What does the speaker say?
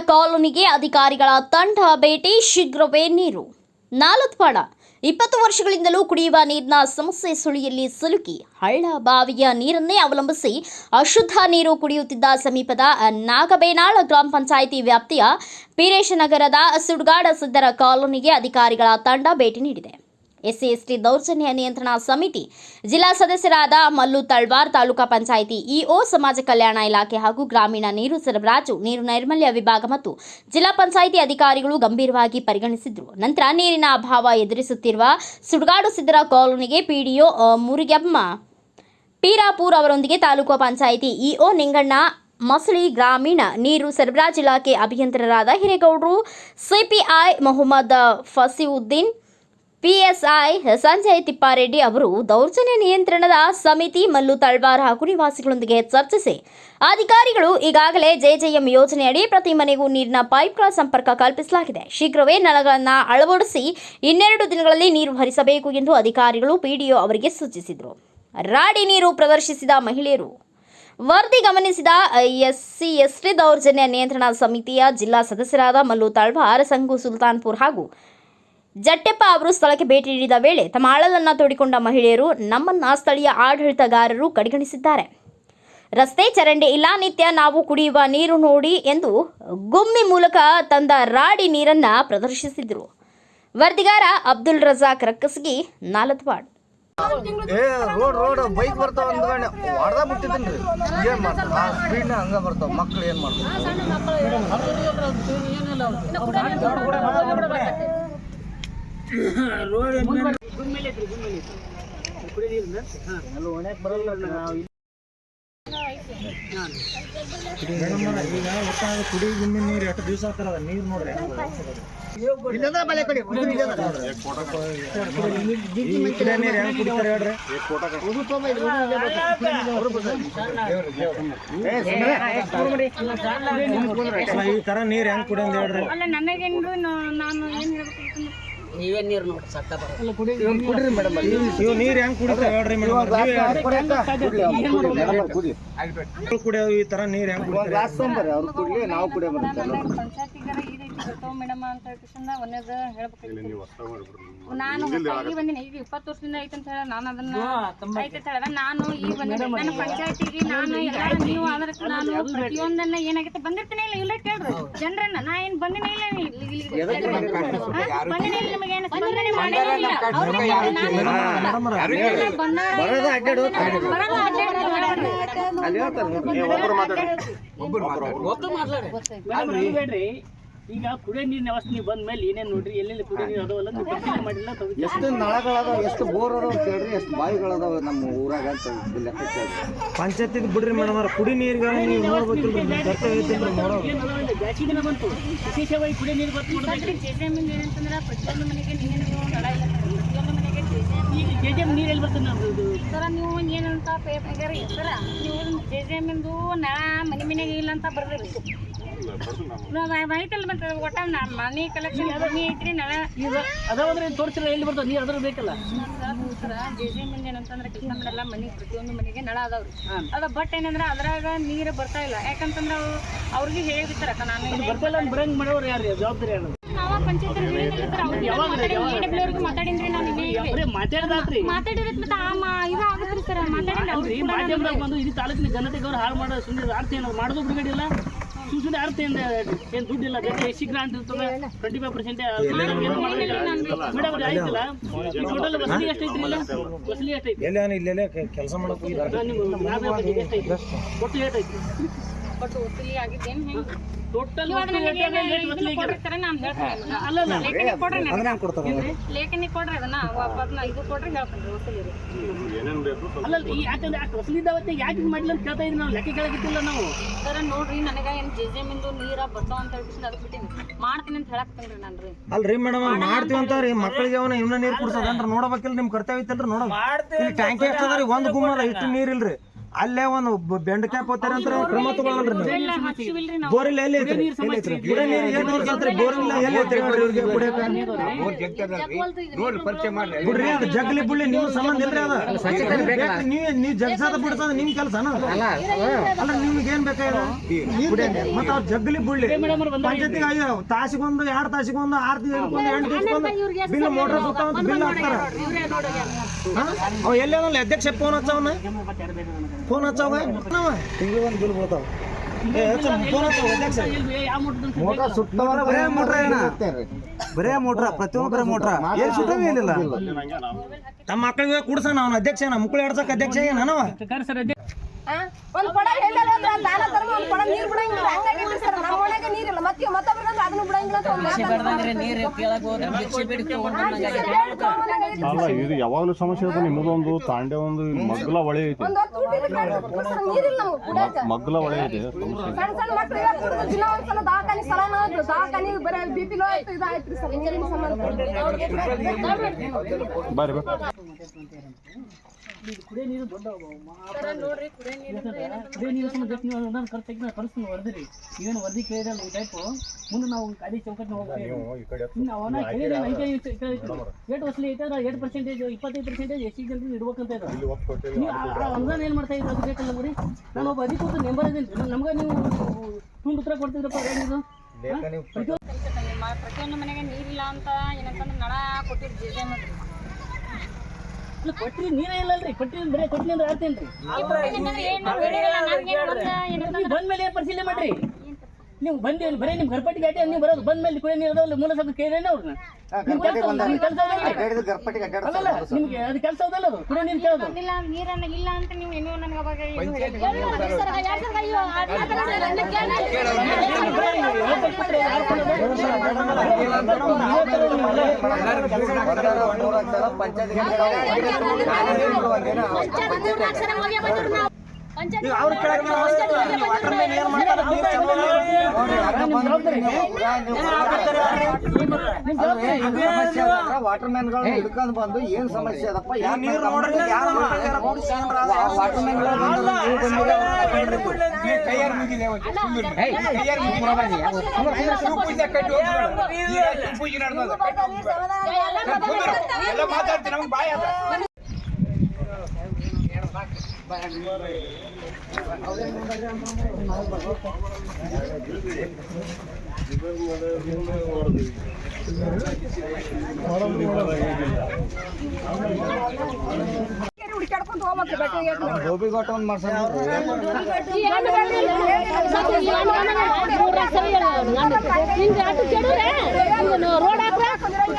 ಕಾಲೋನಿಗೆ ಅಧಿಕಾರಿಗಳ ತಂಡ ಭೇಟಿ, ಶೀಘ್ರವೇ ನೀರು. ನಾಲತ್ವಾಡ, ಇಪ್ಪತ್ತು ವರ್ಷಗಳಿಂದಲೂ ಕುಡಿಯುವ ನೀರಿನ ಸಮಸ್ಯೆ ಸುಳಿಯಲ್ಲಿ ಸಿಲುಕಿ, ಹಳ್ಳ ಬಾವಿಯ ನೀರನ್ನೇ ಅವಲಂಬಿಸಿ ಅಶುದ್ಧ ನೀರು ಕುಡಿಯುತ್ತಿದ್ದ ಸಮೀಪದ ನಾಗಬೇನಾಳ ಗ್ರಾಮ ಪಂಚಾಯಿತಿ ವ್ಯಾಪ್ತಿಯ ಪೀರೇಶನಗರದ ಸುಡ್ಗಾಡ ಸಿದ್ದರ ಕಾಲೋನಿಗೆ ಅಧಿಕಾರಿಗಳ ತಂಡ ಭೇಟಿ ನೀಡಿದೆ. ಎಸ್ಸಿ ಎಸ್ಟಿ ದೌರ್ಜನ್ಯ ನಿಯಂತ್ರಣ ಸಮಿತಿ ಜಿಲ್ಲಾ ಸದಸ್ಯರಾದ ಮಲ್ಲು ತಳ್ವಾರ್, ತಾಲೂಕಾ ಪಂಚಾಯಿತಿ ಇಒ ಸಮಾಜ ಕಲ್ಯಾಣ ಇಲಾಖೆ ಹಾಗೂ ಗ್ರಾಮೀಣ ನೀರು ಸರಬರಾಜು, ನೀರು ನೈರ್ಮಲ್ಯ ವಿಭಾಗ ಮತ್ತು ಜಿಲ್ಲಾ ಪಂಚಾಯಿತಿ ಅಧಿಕಾರಿಗಳು ಗಂಭೀರವಾಗಿ ಪರಿಗಣಿಸಿದ್ರು. ನಂತರ ನೀರಿನ ಅಭಾವ ಎದುರಿಸುತ್ತಿರುವ ಸುಡ್ಗಾಡು ಸಿದ್ದರ ಕಾಲೋನಿಗೆ ಪಿಡಿಒ ಮುರುಗಮ್ಮ, ಪೀರಾಪೂರ್ ಅವರೊಂದಿಗೆ ತಾಲೂಕು ಪಂಚಾಯಿತಿ ಇಒ ನಿಂಗಣ್ಣ ಮಸಳಿ ಗ್ರಾಮೀಣ ನೀರು ಸರಬರಾಜು ಇಲಾಖೆ ಅಭಿಯಂತರರಾದ ಹಿರೇಗೌಡರು, ಸಿಪಿಐ ಮೊಹಮ್ಮದ್ ಫಸೀವುದ್ದೀನ್ ಪಿಎಸ್ಐ ಸಂಜಯ್ ತಿಪ್ಪಾರೆಡ್ಡಿ ಅವರು ದೌರ್ಜನ್ಯ ನಿಯಂತ್ರಣದ ಸಮಿತಿ ಮಲ್ಲು ತಳ್ವಾರ್ ಹಾಗೂ ನಿವಾಸಿಗಳೊಂದಿಗೆ ಚರ್ಚಿಸಿ. ಅಧಿಕಾರಿಗಳು ಈಗಾಗಲೇ ಜೆಜೆಎಂ ಯೋಜನೆಯಡಿ ಪ್ರತಿ ಮನೆಗೂ ನೀರಿನ ಪೈಪ್ಗಳ ಸಂಪರ್ಕ ಕಲ್ಪಿಸಲಾಗಿದೆ. ಶೀಘ್ರವೇ ನಳಗಳನ್ನು ಅಳವಡಿಸಿ ಇನ್ನೆರಡು ದಿನಗಳಲ್ಲಿ ನೀರು ಹರಿಸಬೇಕು ಎಂದು ಅಧಿಕಾರಿಗಳು ಪಿಡಿಒ ಅವರಿಗೆ ಸೂಚಿಸಿದರು. ರಾಡಿ ನೀರು ಪ್ರದರ್ಶಿಸಿದ ಮಹಿಳೆಯರು. ವರದಿ ಗಮನಿಸಿದ ಎಸ್ಸಿ ಎಸ್ಟಿ ದೌರ್ಜನ್ಯ ನಿಯಂತ್ರಣ ಸಮಿತಿಯ ಜಿಲ್ಲಾ ಸದಸ್ಯರಾದ ಮಲ್ಲು ತಳ್ವಾರ್, ಸಂಗು ಸುಲ್ತಾನ್ಪುರ್ ಹಾಗೂ ಜಟ್ಟೆಪ್ಪ ಅವರು ಸ್ಥಳಕ್ಕೆ ಭೇಟಿ ನೀಡಿದ ವೇಳೆ ತಮ್ಮ ಆಳಲನ್ನು ತೋಡಿಕೊಂಡ ಮಹಿಳೆಯರು ನಮ್ಮನ್ನ ಸ್ಥಳೀಯ ಆಡಳಿತಗಾರರು ಕಡೆಗಣಿಸಿದ್ದಾರೆ. ರಸ್ತೆ ಚರಂಡಿ ಇಲ್ಲ ನಿತ್ಯ ನಾವು ಕುಡಿಯುವ ನೀರು ನೋಡಿ ಎಂದು ಗುಮ್ಮಿ ಮೂಲಕ ತಂದ ರಾಡಿ ನೀರನ್ನ ಪ್ರದರ್ಶಿಸಿದರು. ವರದಿಗಾರ ಅಬ್ದುಲ್ ರಜಾಕ್ ರಕ್ಕಸ್ಗಿ ನಾಲತ್ವಾಡ್. ಏ ರೋಡ್ ರೋಡ್ ಬೈಕ್ ಬರ್ತಾವ ಅಂದ್ಕೊಂಡೆ ಹೊಡೆದ ಬಿಟ್ಟಿದ್ದೀನಿ ಏನ್ ಮಾಡ್ತಾವ? ಆ ಸ್ಪೀಡ್ನ ಹಂಗ ಬರ್ತಾವ. ಮಕ್ಳು ಏನ್ ಕುಡಿ ಗುಮ್ಮಿ ನೀರು ಎಷ್ಟು ದಿವಸ ನೀರು ನೋಡ್ರಿ ಈ ಕಡೆ ನೀರು ಹೆಂಗ್ ಕುಡಿತಾರ ಹೇಳ್ರಿ ಅಲ್ಲ, ಈ ತರ ನೀರ್ ಹೆಂಗ್ ಕುಡಿಯಂದ್ ಹೇಳ್ರಿ? ಅಲ್ಲ ನನಗೇನು ನಾನು ಏನ್ ಹೇಳ್ಬೇಕು? ನೀವೇ ನೀರು ನೋಡಿ ಸತ್ತ ಬರೋದು. ಕುಡ್ರಿ ಮೇಡಮ್ ಇವ್ ನೀರ್ ಹೆಂಗ್ ಕುಡಿತಾರ ಹೇಳ್ರಿ ಮೇಡಮ್ ಕುಡಿಯೋ ಈ ತರ ನೀರ್ ಹೆಂಗ್ ಕುಡಿತಾರ? ನಾವು ಕುಡಿಯೋ ಬರ್ತಾವ ಮೇಡಮ್ ಅಂತ ಹೇಳ್ಕಿಸಿಂದ ಒಂದೇದ ಹೇಳ್ಬೇಕಾಗಿತ್ತು. ನಾನು ಈಗ ಬಂದಿನಿ. ಈಗ ಇಪ್ಪತ್ತು ವರ್ಷದಿಂದ ಐತೆ ಅಂತ ಹೇಳಿ ನಾನು ಅದನ್ನ ಐತೆ ಅಂತ ನಾನು ಈಗ ಬಂದಿನಿ ನನ್ನ ಪಂಚಾಯತಿಗೆ ನಾನು ಎಲ್ಲ ನೀವು ಆದ್ರ ನಾನು ಪ್ರತಿಯೊಂದನ್ನ ಏನಾಗೈತೆ ಬಂದಿರ್ತೀನಿ ಇಲ್ಲ ಇಲ್ಲ ಕೇಳ್ರಿ. ಜನರನ್ನ ನಾ ಏನ್ ಬಂದಿನ ಇಲ್ಲ? ಬಂದಿನೇ ಇಲ್ಲ ನಿಮಗೆ ಏನು ಸ್ಪಂದನೆ ಮಾಡೇ ಇಲ್ಲ. ಅವ್ರಿಗೆ ನಾನು ಬಂದಾರ ಬರೋದ ಅಡ್ಡಾಡು ಬರಲ್ಲ ಅಡ್ಡಾಡಿ ಅಲ್ಲಿ ಹೇಳ್ತಾರೆ ಮಾತಾಡಿ ಬೇಡ್ರಿ ಈಗ ಕುಡಿಯೋ ನೀರಿನ ವ್ಯವಸ್ಥೆ ನೀವು ಬಂದ ಮೇಲೆ ಏನೇನು ನೋಡ್ರಿ? ಎಲ್ಲೆಲ್ಲಿ ಕುಡಿಯೋ ನೀರು ಅದಾವಲ್ಲ ನೀವು ಪರಿಶೀಲನೆ ಮಾಡಿಲ್ಲ ತೆಗ್ದು ಎಷ್ಟು ನಳಗಳದಾವ ಎಷ್ಟು ಬೋರ್ ಅದಾವ ಕೇಳ್ರಿ ಎಷ್ಟು ಬಾವಿಗಳದಾವ ನಮ್ಮ ಊರಾಗ ಅಂತ ಲೆಕ್ಕ ಕೇಳ್ರಿ. ಪಂಚಾಯತ್ ಬಿಡ್ರಿ ಮೇಡಮ್ ಅವ್ರ ಕುಡಿ ನೀರ್ಗ ನೀವು ನೋಡ್ಬೇಕಿಲ್ರಿ ಕರ್ತವ್ಯ ಐತಿಲ್ರಿ ನೋಡೋ ಏನು ಅದಾವಿಲ್ಲ ಬ್ಯಾಸಿಗೆ ದಿನ ಬಂತು. ವಿಶೇಷವಾಗಿ ಕುಡಿಯೋ ನೀರು ಜೆ ಜೆ ಏನಂತಂದ್ರೆ ಪ್ರತಿಯೊಂದು ಮನೆಗೆ ನೀರಿನ ನಳ ಇಲ್ಲ ಪ್ರತಿಯೊಂದು ಮನೆಗೆ ಈಗ ಕೆ ಜಿ ಎಂ ನೀರು ಎಲ್ಲಿ ಬರ್ತದೆ ನಾವು ಇದು? ಸರ ನೀವು ಏನಂತ ಪೇಪರ್ ಸರ ನೀವು ಜೆ ಇಂದು ನಳ ಮನೆ ಮನೆಗೆ ಇಲ್ಲ ಅಂತ ಬರ್ದಿರಿ ಮತ್ತೆ ಒಟ್ಟ ನಾನು ಮನೆ ಕಲೆಕ್ಷನ್ ನೀ ಐತ್ರಿ ನಳ ಇದು ಅದಾವಂದ್ರೆ ತೋರಿಸಿಲ್ಲ ಎಲ್ಲಿ ಬರ್ತದೆ? ನೀರು ಅದ್ರ ಬೇಕಲ್ಲ. ಕೆಲಸ ಮಾಡಲ್ಲ ಮನೆ ಪ್ರತಿಯೊಂದು ಮನೆಗೆ ನಳ ಅದಾವ್ರಿ. ಅದ ಬಟ್ ಏನಂದ್ರೆ ಅದ್ರಾಗ ನೀರು ಬರ್ತಾ ಇಲ್ಲ. ಯಾಕಂತಂದ್ರೆ ಅವ್ರು ಅವ್ರಿಗೆ ಹೇಳಿರ್ತಾರ ನಾನು ಬರಂಗ್ ಮಾಡೋರು ಯಾರು ಜವಾಬ್ದಾರಿ ಯಾರು ನಾವ ಪಂಚಾಯತ್ ಅವ್ರಿಗೆ ಮಾತಾಡಿನ್ರಿ ನಾನು ನಿನ್ನೆ ಬರೀ ಮಾತಾಡ್ದಾತ್ರಿ. ಮಾತಾಡಿರತ್ ಮತ್ತೆ ಆ ಮಾ- ಇದು ಆಗುತ್ತೆ ಸರ್ ಮಾತಾಡಿಲ್ಲ ಅಲ್ರಿ ಮಾಧ್ಯಮದಾಗ ಬಂದು ಇಡೀ ತಾಲೂಕಿನ ಜನತೆಗೆ ಅವ್ರು ಹಾಳು ಮಾಡೋ ಸುಮ್ಮನೆ ಅರ್ಥ ಏನಾದ್ರು ಮಾಡೋದು ಬಿಡುಗಡಿಲ್ಲ ಸುಮ್ಮನೆ ಅರ್ಥ ಏನು ಏನು ದುಡ್ಡಿಲ್ಲ ಬೇರೆ ಶೀಘ್ರ ಅಂತ ಇರ್ತದೆ ಟ್ವೆಂಟಿ ಫೈವ್ ಪರ್ಸೆಂಟ್ ಮೇಡಮ್ ಆಯ್ತಲ್ಲ ಟೋಟಲ್ ಎಷ್ಟ ಐತಿ ಇಲ್ಲ ವಸೂಲಿ ಎಷ್ಟೈತಿ ಎಲ್ಲೇ ಇಲ್ಲೆಲ್ಲೇ ಕೆಲಸ ಎಷ್ಟೈತಿ ಒಟ್ಟು ಏಟೈತಿ ಬಟ್ ವಸೂಲಿ ಆಗಿದ್ದೇನು ಹೆಂಗೆ? ಟೋಟಲ್ ಲೇಖನಿ ಕೊಡ್ರಿ ಅದನ್ನ ಕೊಡ್ತಾರ ಲೇಖನಿ ಕೊಡ್ರಿ ಅದನ್ನ. ಅದನ್ನ ಇದು ಕೊಡ್ರಿ ಹೇಳ್ತೀನಿ ವಸೂಲಿ ಯಾಕಂದ್ರೆ ಯಾಕೆ ವಸೂಲಿ ಇದ್ದಾವತ್ತೆ ಯಾಕೆ ಮಾಡ್ಲಿ ಅಂತ ಕೇಳ್ತಾ ಇದ್ವಿ ನಾವು? ಲೆಕ್ಕ ನಾವು. ಸರ್ ನೋಡ್ರಿ ನನಗೆ ಏನು ಜೆ ಜೆ ಮಿಂದು ನೀರ ಬರ್ತಾವ ಅಂತ ಹೇಳ್ಬಿಟ್ಟು ಅದಕ್ಕೆ ಬಿಟ್ಟಿನಿ. ಮಾಡ್ತೀನಿ ಅಂತ ಹೇಳಕ್ತೀನಿ ನಾನು ರೀ. ಅಲ್ರಿ ಮೇಡಮ್ ಮಾಡ್ತೀವಿ ಅಂತಾರಿ ಮಕ್ಕಳಿಗೆ ಅವನ ಇನ್ನ ನೀರ್ ಕುಡ್ಸೋದಂದ್ರ ನೋಡಬೇಕಿಲ್ಲ ನಿಮ್ ಕರ್ತವ್ಯ ಐತಲ್ರಿ ನೋಡ ಟ್ಯಾಂಕಿ ಎಷ್ಟದ ರೀ? ಒಂದ್ ಗುಮ್ಮ ಅದ ಇಷ್ಟು ನೀರ್ ಇಲ್ರಿ ಅಲ್ಲೇ ಒಂದು ಬೆಂಡ ಬೆಂಡಕಾಯಿ ಪೋತಾರೆ ಅಂತ ಕ್ರಮ ತಗೊಳ್ಳಲ್ರಿ ಬೋರಿಲ್ಲ ಎಲ್ಲಿ ಐತ್ರಿ ಕುಡಿಯೋ ನೀರು ಏನು ನೋಡ್ಕೊಂತ್ರಿ ಬೋರಿಲ್ಲ ಎಲ್ಲಿ ಐತ್ರಿ ಇವ್ರಿಗೆ ಕುಡಿಯಕ ಬಿಡ್ರಿ ಅದು ಜಗ್ಲಿ ಬುಳ್ಳಿ ನೀವು ಸಂಬಂಧ ಇಲ್ರಿ ಅದ ನೀವ್ ನೀವ್ ಜಗ್ಸದ ಬಿಡ್ಸದ ನಿಮ್ ಕೆಲಸ ಅಲ್ಲ ನಿಮ್ಗೆ ಏನ್ ಬೇಕಾಗಿಲ್ಲ ಮತ್ತ ಅವ್ರ ಜಗ್ಲಿ ಬುಳ್ಳಿ ಪಂಚಾಯತಿಗೆ ಅಯ್ಯೋ ತಾಸಿಗೊಂದು ಎರಡ್ ತಾಸಿಗೊಂದು ಆರ್ ದಿವಸಕ್ಕೊಂದು ಎಂಟು ದಿವಸಕ್ಕೊಂದು ಬಿಲ್ ಮೋಟರ್ ಸುತ್ತ ಬಿಲ್ ಹಾಕ್ತಾರ ಅವ್ ಎಲ್ಲೇ ಎಲ್ಲೇನಲ್ಲ ಅಧ್ಯಕ್ಷ ಫೋನ್ ಹಚ್ಚವನ ಫೋನ್ ಹಚ್ಚವ? ತಿಂಗಳು ಒಂದು ಬಿಲ್ ಬರ್ತಾವ ಬರೇ ಮೋಟ್ರ ಏನ? ಬರೇ ಮೋಟ್ರ ಪ್ರತಿಯೊಂದು ಬರೇ ಮೋಟ್ರ. ಏನ್ ಏನಿಲ್ಲ? ತಮ್ಮ ಮಕ್ಕಳಿಗೆ ಕುಡ್ಸ ನಾವು ಅಧ್ಯಕ್ಷ ಮುಕ್ಕಳು ಎಡ್ಸಕ್ ಅಧ್ಯಕ್ಷ ಏನವ ಒಂದ್ ಕೊಡ ಹೇಳಿಲ್ಲ ಅಂದ್ರೆ ಅಲ್ಲಿ ದಾನ ತರ್ಮ ಒಂದ್ ಕೊಡ ನೀರ್ ಬಿಡಂಗಿಲ್ಲ. ಹಂಗಾಗಿಲ್ರಿ ಸರ್ ನಮ್ಮ ಒಳಗೆ ನೀರಿಲ್ಲ ಮತ್ತೆ ಮತ್ತೊಬ್ರಿಗೆ ಅಂದ್ರೆ ಅದನ್ನು ಬಿಡಂಗಿಲ್ಲ ಅಂತ ಒಂದ್ ಮಾತು ನೀರು ಕೇಳಕ್ ಹೋದ್ರೆ ಭಿಕ್ಷೆ ಬೇಡಿ ತಗೊಂಡ್ ಅಲ್ಲ ಇದು ಯಾವಾಗಲೂ ಸಮಸ್ಯೆ ಇದೆ ನಿಮ್ಮದೊಂದು ತಾಂಡೆ ಒಂದು ಮಗ್ಲ ಹೊಳೆ ಐತಿ. ಒಂದ್ ಹೊತ್ತು ಊಟ ಇರ್ಬೇಕು ಸರ್ ನೀರಿಲ್ಲ ನಮ್ಗೆ ಕುಡಿಯಕ ಮಗ್ಲ ಹೊಳೆ ಇದೆ ಸಮಸ್ಯೆ ಸಣ್ಣ ಸಣ್ಣ ಮಕ್ಳು ಇವಾಗ ಕುಡ್ದು ದಿನ ಒಂದ್ಸಲ ದವಾಖಾನೆ ಸ್ಥಳನ ದವಾಖಾನೆ ಬರೀ ಬಿ ಪಿ ಲೋ ಆಯ್ತು ಇದಾಯ್ತ್ರಿ ಸರ್ ನೀರಿನ ಸಂಬಂಧ. ಬರ್ರಿ ಬರ್ರಿ. ಕುಡಿಯೋ ನೀರು ದೊಡ್ಡ ಕುಡಿಯೋ ನೀರು ಸಂಬಂಧ ನೀವು ಖರ್ಚು ತೆಗೆದು ವರದಿ ನೀವೇನು ವರದಿ ಕೇಳಿರಲ್ಲ ಈ ಟೈಪು ಮುಂದೆ ನಾವು ಚೌಕಟ್ಟಿನ ಹೋಗ್ತೀವಿ ಅವನ ಕೇಳಿದ್ರೆ ಐತೆ ಏಟ್ ವರ್ಷಲಿ ಐತೆ ಅದ್ರ ಏಟ್ ಪರ್ಸೆಂಟೇಜ್ ಇಪ್ಪತ್ತೈದು ಪರ್ಸೆಂಟೇಜ್ ಎಷ್ಟು ಜನರಿಗೆ ಇಡ್ಬೇಕಂತ ಇದ್ದಾರೆ ನೀವು ಆ- ಆ ಅನುದಾನ ಏನು ಮಾಡ್ತಾ ಅದು ಬೇಕಲ್ಲ ನಾನು ಒಬ್ಬ ಅಧಿಕೃತ ಮೆಂಬರ್ ಇದ್ದೀನಿ ನಮ್ಗೆ ನೀವು ತುಂಡು ಉತ್ತರ ಕೊಡ್ತಿದ್ರಪ್ಪ ಏನಿದು ಪ್ರತಿಯೊಂದು ಮನೆಗೆ ನೀರಿಲ್ಲ ಅಂತ ಏನಂತಂದ್ರೆ ನಳ ಕೊಟ್ಟಿದ್ದು ಜೆ ಜೆ ಮಾಡ್ರಿ ಇಲ್ಲ ಕೊಟ್ರಿ ನೀರೇ ಇಲ್ಲಲ್ರಿ ಕೊಟ್ರಿ ಬರೀ ಕೊಟ್ಟಿ ಅಂದ್ರೆ ಆಡ್ತೇನ್ರಿ ಬಂದ್ಮೇಲೆ ಪರಿಶೀಲನೆ ಮಾಡ್ರಿ? ನೀವು ಬಂದಿ ಬರೀ ನಿಮ್ ಗರ್ಪಟ್ಟಿ ಗಾಡಿ ನೀವು ಬರೋದು ಬಂದ ಮೇಲೆ ಕೂಡ ನೀರು ಅದಾವಲ್ಲ ಮೂಲ ಸಭೆ ಕೇಳೇನೆ ಅವ್ರನ್ನ ನಿಮ್ಗೆ ಅದು ಕೆಲಸ ಹೌದಲ್ಲ ಅದು ಕೂಡ ನೀರು ಕೇಳೋದು ಇಲ್ಲ ನೀರನ್ನ ಇಲ್ಲ ಅಂತ ನೀವು ಇನ್ನೂ ನನಗೆ ಅವಾಗ ಇದು ಈಗ ಅವ್ರ ಕೆಳಗೆ ವಾಟರ್ ಮ್ಯಾನ್ ಏನ್ ಮಾಡ್ತಾರ ಸಮಸ್ಯೆ ಚಲೋ ವಾಟರ್ ಮ್ಯಾನ್ಗಳು ಹಿಡ್ಕೊಂಡ್ ಬಂದು ಏನ್ ಸಮಸ್ಯೆ ಅದಪ್ಪ ಯಾರು ನೀರು ನೋಡ್ರಿ? ವಾಟರ್ ಮ್ಯಾನ್ಗಳು ಬಂದು ನೀವು ಬಾಯ್ ಬೆಟ್ಟಿಗೆ ಗೋಬಿ ಗೋಟ ಒಂದ್ ಮಾಡ್ಸೋಣ ರೋಡ್